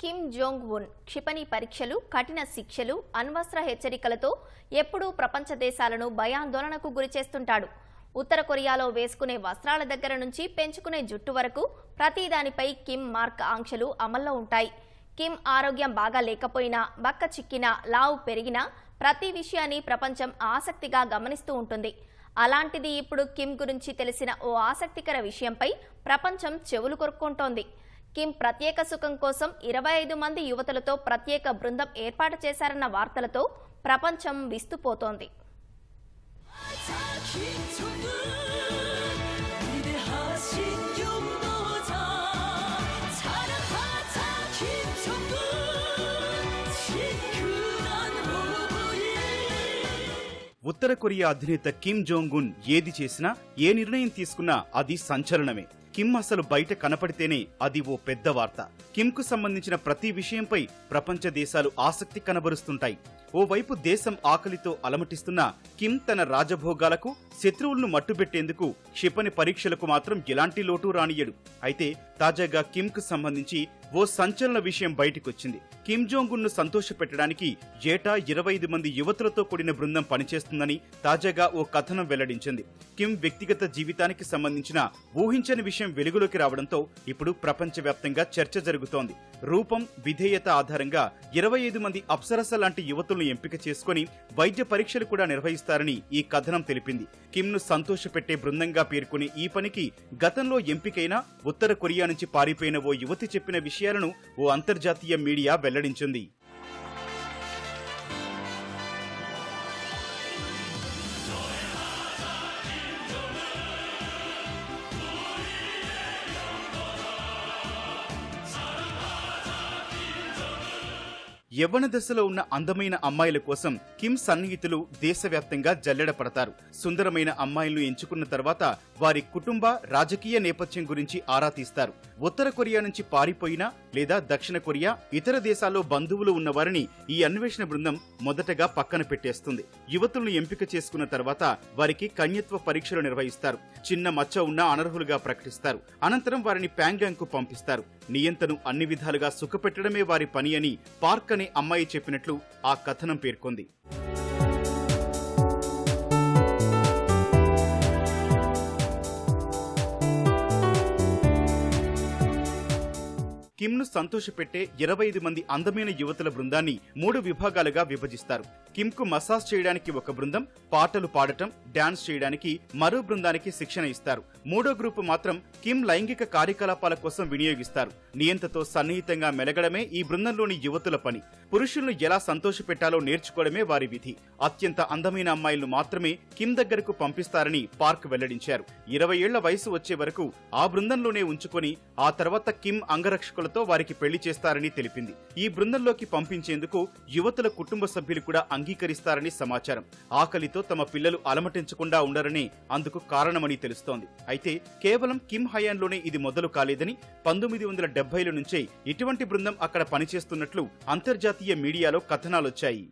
Kim Jong Un క్షిపణి పరీక్షలు కఠిన శిక్షలు అణ్వస్త్ర హెచ్చరికలతో ఎప్పుడూ ప్రపంచ దేశాలను భయాందోళనకు గురిచేస్తుంటాడు ఉత్తర కొరియాలో వేసుకునే వస్త్రాల దగ్గర నుంచి పెంచుకునే జుట్టు వరకు ప్రతిదానిపై కిమ్ మార్క్ ఆంక్షలు అమల్లో ఉంటాయి. కిమ్ ఆరోగ్యం బాగా లేకపోయినా బక్క చిక్కినా లావు పెరిగినా ప్రతి విషయాన్ని ప్రపంచం ఆసక్తిగా గమనిస్తూ ఉంటుంది. అలాంటిది ఇప్పుడు కిమ్ గురించి తెలిసిన ఓ ఆసక్తికర విషయంపై ప్రపంచం చెవులు కొరుక్కుంటోంది. కిమ్ ప్రత్యేక సుఖం కోసం ఇరవై ఐదు మంది యువతలతో ప్రత్యేక బృందం ఏర్పాటు చేశారన్న వార్తలతో ప్రపంచం విస్తుపోతోంది. ఉత్తర కొరియా అధినేత కిమ్ జోంగున్ ఏది చేసినా ఏ నిర్ణయం తీసుకున్నా అది సంచలనమే. కిమ్ అసలు బయట కనపడితేనే అది ఓ పెద్ద వార్త. కిమ్కు సంబంధించిన ప్రతి విషయంపై ప్రపంచ దేశాలు ఆసక్తి కనబరుస్తుంటాయి. ఓవైపు దేశం ఆకలితో అలమటిస్తున్న కిమ్ తన రాజభోగాలకు శత్రువులను మట్టుబెట్టేందుకు క్షిపణి పరీక్షలకు మాత్రం ఎలాంటి లోటు రానియడు అయితే తాజాగా కిమ్కు సంబంధించి ఓ సంచలన విషయం బయటకొచ్చింది. కిమ్ జోంగ్ను సంతోషపెట్టడానికి ఏటా ఇరవై ఐదు మంది యువతులతో కూడిన బృందం పనిచేస్తుందని తాజాగా ఓ కథనం వెల్లడించింది. కిమ్ వ్యక్తిగత జీవితానికి సంబంధించిన ఊహించని విషయం వెలుగులోకి రావడంతో ఇప్పుడు ప్రపంచవ్యాప్తంగా చర్చ జరుగుతోంది. రూపం విధేయత ఆధారంగా ఇరవై ఐదు మంది అప్సరస లాంటి యువతులను ఎంపిక చేసుకుని వైద్య పరీక్షలు కూడా నిర్వహిస్తారని ఈ కథనం తెలిపింది. కిమ్ను సంతోషపెట్టే బృందంగా పేర్కొనే ఈ పనికి గతంలో ఎంపికైన ఉత్తర కొరియా నుంచి పారిపోయిన ఓ యువతి చెప్పిన విషయాలను ఓ అంతర్జాతీయ మీడియా వెల్లడించింది. యవ్వన దశలో ఉన్న అందమైన అమ్మాయిల కోసం కిమ్ సన్నిహితులు దేశవ్యాప్తంగా జల్లెడ పడతారు సుందరమైన అమ్మాయిలను ఎంచుకున్న తర్వాత వారి కుటుంబ రాజకీయ నేపథ్యం గురించి ఆరా తీస్తారు. ఉత్తర కొరియా నుంచి పారిపోయిన లేదా దక్షిణ కొరియా ఇతర దేశాల్లో బంధువులు ఉన్నవారిని ఈ అన్వేషణ బృందం మొదటగా పక్కన పెట్టేస్తుంది. యువతులను ఎంపిక చేసుకున్న తర్వాత వారికి కన్యత్వ పరీక్షలు నిర్వహిస్తారు. చిన్న మచ్చ ఉన్న అనర్హులుగా ప్రకటిస్తారు. అనంతరం వారిని ప్యాంగాంగ్కు పంపిస్తారు. నియంతను అన్ని విధాలుగా సుఖపెట్టడమే వారి పని అని పార్క్ అనే అమ్మాయి చెప్పినట్లు ఆ కథనం పేర్కొంది. కిమ్ను సంతోషపెట్టే ఇరవై ఐదు మంది అందమైన యువతుల బృందాన్ని మూడు విభాగాలుగా విభజిస్తారు. కిమ్కు మసాజ్ చేయడానికి ఒక బృందం పాటలు పాడటం డాన్స్ చేయడానికి మరో బృందానికి శిక్షణ ఇస్తారు. మూడో గ్రూపు మాత్రం కిమ్ లైంగిక కార్యకలాపాల కోసం వినియోగిస్తారు. నియంతతో సన్నిహితంగా మెలగడమే ఈ బృందంలోని యువతుల పని. పురుషులను ఎలా సంతోషపెట్టాలో నేర్చుకోవడమే వారి విధి. అత్యంత అందమైన అమ్మాయిలను మాత్రమే కిమ్ దగ్గరకు పంపిస్తారని పార్క్ వెల్లడించారు. ఇరవై ఏళ్ళ వయసు వచ్చే వరకు ఆ బృందంలోనే ఉంచుకొని ఆ తర్వాత కిమ్ అంగరక్షకులతో వారికి పెళ్ళి చేస్తారని తెలిపింది. ఈ బృందంలోకి పంపించేందుకు యువతుల కుటుంబ సభ్యులు కూడా అంగీకరిస్తారని సమాచారం. ఆకలితో తమ పిల్లలు అలమటించకుండా ఉండరని అందుకు కారణమని తెలుస్తోంది. అయితే కేవలం కిమ్ హయాన్లోనే ఇది మొదలు కాలేదని పంతొమ్మిది వందల డెబ్బైల నుంచే ఇటువంటి బృందం అక్కడ పనిచేస్తున్నట్లు అంతర్జాతీయ మీడియాలో కథనాలొచ్చాయి.